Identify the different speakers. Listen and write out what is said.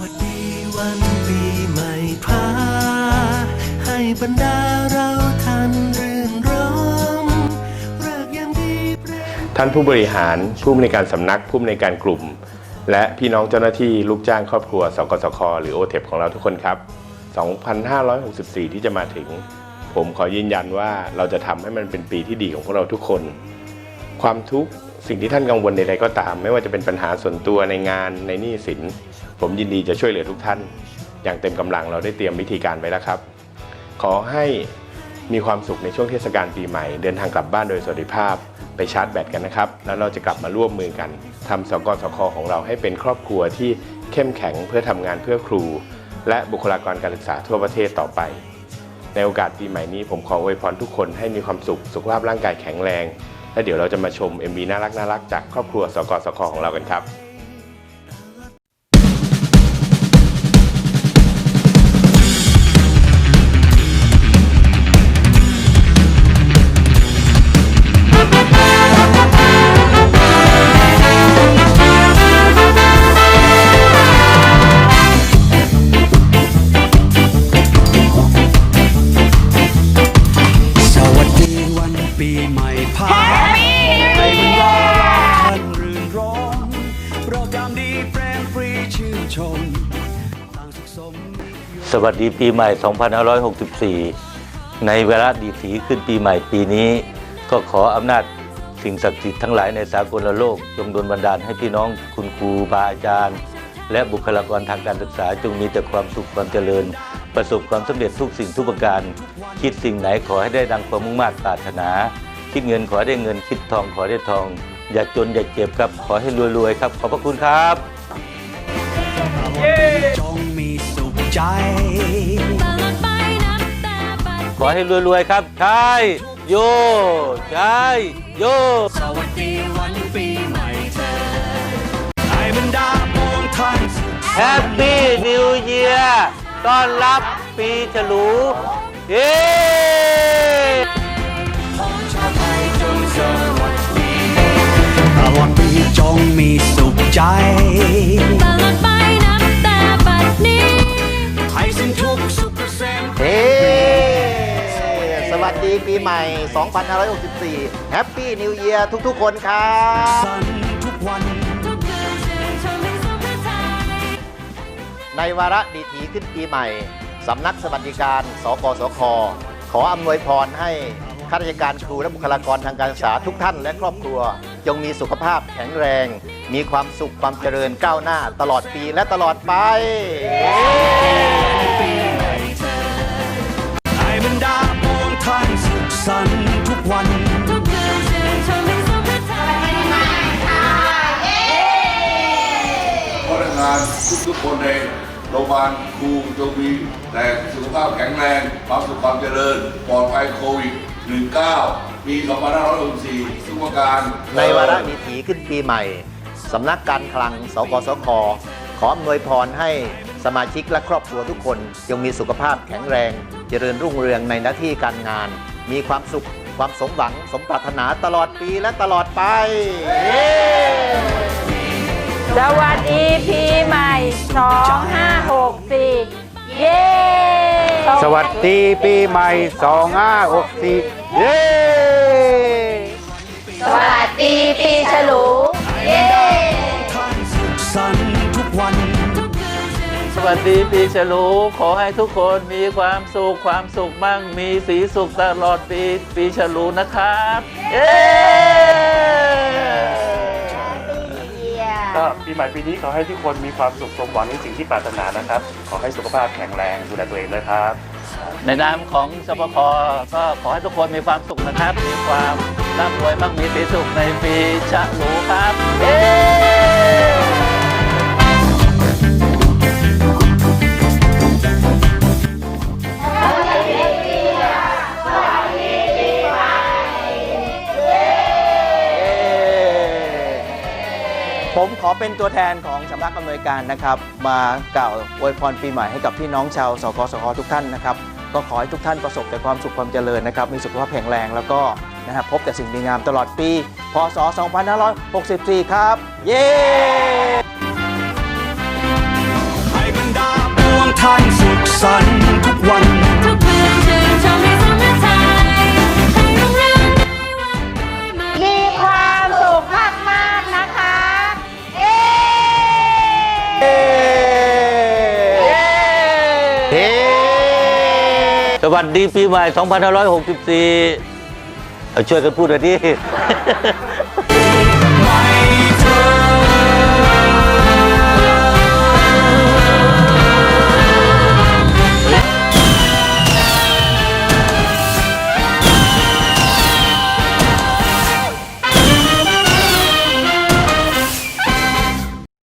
Speaker 1: วัสดีวันปีใหม่พาให้บรรดาเราทันรื่นรมเริกยามดีเพลง
Speaker 2: ท่านผู้บริหารผู้อำนวยการสำนักผู้อำนวยการกลุ่ม และพี่น้องเจ้าหน้าที่ลูกจ้างครอบครัวสกสคหรือโอเทปของเราทุกคนครับ 2564 ที่จะมาถึง ผมขอยืนยันว่าเราจะทำให้มันเป็นปีที่ดีของพวกเราทุกคน ความทุกข์ สิ่งที่ท่านกังวลใดๆก็ตาม ไม่ว่าจะเป็นปัญหาส่วนตัวในงานในหนี้สิน ผมยินดีจะช่วยเหลือทุกท่าน อย่างเต็มกำลังเราได้เตรียมวิธีการไว้แล้วครับ ขอให้มีความสุขในช่วงเทศกาลปีใหม่ เดินทางกลับบ้านโดยสวัสดิภาพ ไปชาร์จแบตกันนะครับ แล้วเราจะกลับมาร่วมมือกันทำสกสคของเราให้เป็นครอบครัวที่เข้มแข็งเพื่อทำงานเพื่อครู และบุคลากรการศึกษาทั่วประเทศต่อไป ในโอกาสปีใหม่นี้ผมขออวยพรทุกคนให้มีความสุข สุขภาพร่างกายแข็งแรง และเดี๋ยวเราจะมาชม MV น่ารักน่ารักจากครอบครัวสกสคของเรากันครับ
Speaker 1: สวัสดีปีใหม่
Speaker 3: 2564 ในเวลาดีถีขึ้นปีใหม่ปีนี้ ก็ขออำนาจสิ่งศักดิ์สิทธิ์ทั้งหลายในสากลโลก จงดลบันดาลให้พี่น้องคุณครูบาอาจารย์ และบุคลากรทางการศึกษาจงมีแต่ความสุขความเจริญ ประสบความสำเร็จทุกสิ่งทุกประการ คิดสิ่งไหนขอให้ได้ดังความมุ่งมา่ปรารถนา คิดเงินขอได้เงินคิดทองขอได้ทอง อย่าจนอย่าเจ็บครับขอให้รวยๆครับ ขอบพระคุณครับ
Speaker 1: จงมีสุข ใจ
Speaker 4: ตลอดไปนับแต่บัด
Speaker 3: ขอให้รวยๆครับใช่โยใช่โย
Speaker 1: สวัสดีวันปีใหม่เธอให้บรรดาปวงท่านสุข
Speaker 3: แฮปปี้นิวเยียร์ต้อนรับปีฉลูเย้
Speaker 1: ของชาวไทยจงสวัสดีตลอดปีจงมีสุขใจี
Speaker 4: ปี
Speaker 1: ใหม่
Speaker 5: 2564 แฮปปี้นิว e ย r ทุกๆ คนครับ
Speaker 1: สันทุกวัน
Speaker 4: ทุกคืนชื่นชมในสุขใจ
Speaker 5: ในวาระดีถีขึ้นปีใหม่ สำนักสวัสดิการ สกสค ขออำนวยพรให้ข้าราชการครูและบุคลากรทางการศึกษาทุกท่านและครอบครัว จงมีสุขภาพแข็งแรง มีความสุขความเจริญก้าวหน้าตลอดปีและตลอดไปา
Speaker 1: นทุก
Speaker 6: ๆคนในโรงพยาบาลครูจงมีแต่สุขภาพแข็งแรงความสุขความเจริญ ปลอดภัยโควิด 19 ปี2564ทุกประการ
Speaker 5: ในวาระดีถีขึ้นปีใหม่ สำนักการคลัง สกสค ขออำนวยพรให้สมาชิกและครอบครัวทุกคนจงมีสุขภาพแข็งแรง เจริญรุ่งเรืองในหน้าที่การงาน มีความสุขความสมหวังสมปรารถนาตลอดปีและตลอดไป
Speaker 7: สวัสดีปีใหม่ 2564 เย้
Speaker 8: สวัสดีปีใหม่ 2564 เย้
Speaker 7: สวัสดีปีฉลูเย้
Speaker 1: ท่านสุขสันต์ทุกวัน
Speaker 4: ทุกคืนชื่นช
Speaker 3: ส
Speaker 4: ม
Speaker 3: วัสดีปีฉลูขอให้ทุกคนมีความสุขความสุขมั่งมีสีสุขตลอดปีปีฉลูนะครับ เย้
Speaker 8: ปีใหม่ปีนี้ขอให้ทุกคนมีความสุขสมหวังในสิ่งที่ปรารถนานะครับ ขอให้สุขภาพแข็งแรงดูแลตัวเองด้วยครับ
Speaker 3: ในนามของสปคก็ขอให้ทุกคนมีความสุขนะครับ มีความร่ำรวยมั่งมีสีสุขในปีฉลูครับเย้
Speaker 9: ผมขอเป็นตัวแทนของสำนักอำนวยการนะครับ มากล่าวอวยพรปีใหม่ให้กับพี่น้องชาวสกสคทุกท่านนะครับ ก็ขอให้ทุกท่านประสบแต่ความสุขความเจริญนะครับ มีสุขภาพแข็งแรงแล้วก็นะครับพบแต่สิ่งดีงามตลอดปี พศ 2564 ครับ เย้
Speaker 1: ให้
Speaker 10: บรรดาป
Speaker 1: วงท่านสุขสัน
Speaker 3: ต์ วัสดีปีใหม่ 2564ช่วยกันพูดหน่อยดิ